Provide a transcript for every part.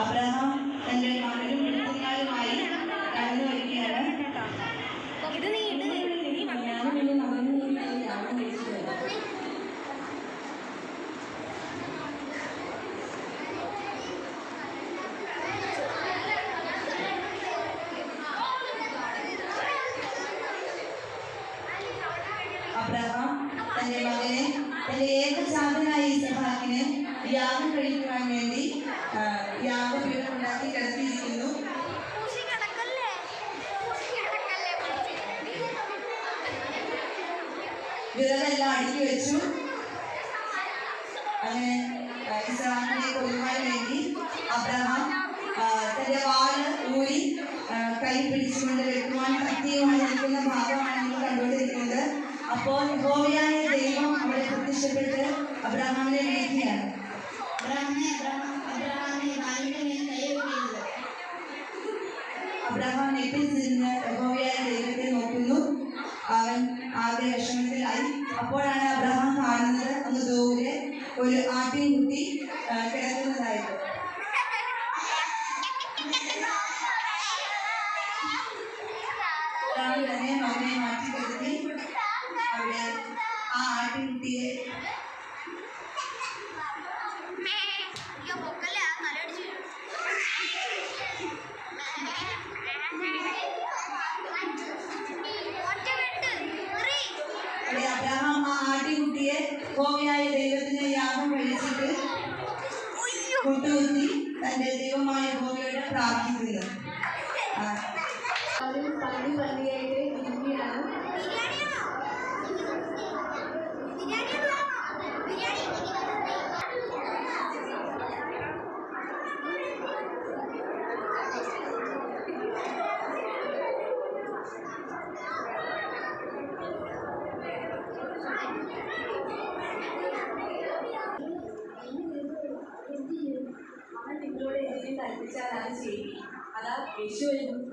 Abraham തന്റെ മകനും കുഞ്ഞാലുമായി കടന്നു വരികയാണ്. ഞാനും എന്റെ മകനും യാത്ര തിരിച്ചു അബ്രഹാം തന്റെ മകനെ തന്റെ ഏക ഈ ഇസഹാക്കിനെ യാഗം കഴിക്കുവാൻ വേണ്ടി വിറകെല്ലാം അടുക്കി വെച്ചു. അങ്ങനെ ഇസ്ഹാക്കിനെ കൊല്ലുവാൻ വേണ്ടി അബ്രഹാം തന്റെ വാൽ ഊരി കൈ പിടിച്ചുകൊണ്ട് വെക്കുവാൻ കത്തിയുമായി നിൽക്കുന്ന ഭാഗമാണ് നമ്മൾ കണ്ടുകൊണ്ടിരിക്കുന്നത്. അപ്പോൾ ഗോവിയായ ദൈവം അവിടെ പ്രത്യക്ഷപ്പെട്ട് അബ്രഹാമിനെ വിളിക്കുകയാണ് അബ്രഹാമേ അബ്രഹാം അബ്രഹാമേ വാലിന്റെ മേൽ കൈ അബ്രഹാം നെറ്റിൽ നിന്ന് ഗോവിയായ ദൈവത്തെ നോക്കുന്നു. അവൻ ആകെ വിഷമത്തിലായി അപ്പോഴാണ് അബ്രഹാം കാണുന്നത് ഒന്ന് ദൂരെ ഒരു ആട്ടിൻകുട്ടി കുട്ടി കിടക്കുന്നതായിട്ട്. മാറ്റി കിടത്തി. അവിടെ ആ ആട്ടിൻകുട്ടിയെ ആട്ടിൻകുട്ടിയെ ഹോവിയായ ദൈവത്തിന് യാഗം കഴിച്ചിട്ട് കൊണ്ടുകുത്തി തന്റെ ദൈവമായ ഹോവിയോട് പ്രാർത്ഥിക്കുന്നു ആ, അവരും പള്ളി പള്ളിയായിട്ട് എന്തെങ്കിലും കൽപ്പിച്ചാൽ അത് ചെയ്യും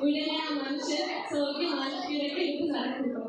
ഉടനെ ആ മനുഷ്യൻ സ്വർഗമായി കിഴക്കിലേക്ക് നടക്കുന്നു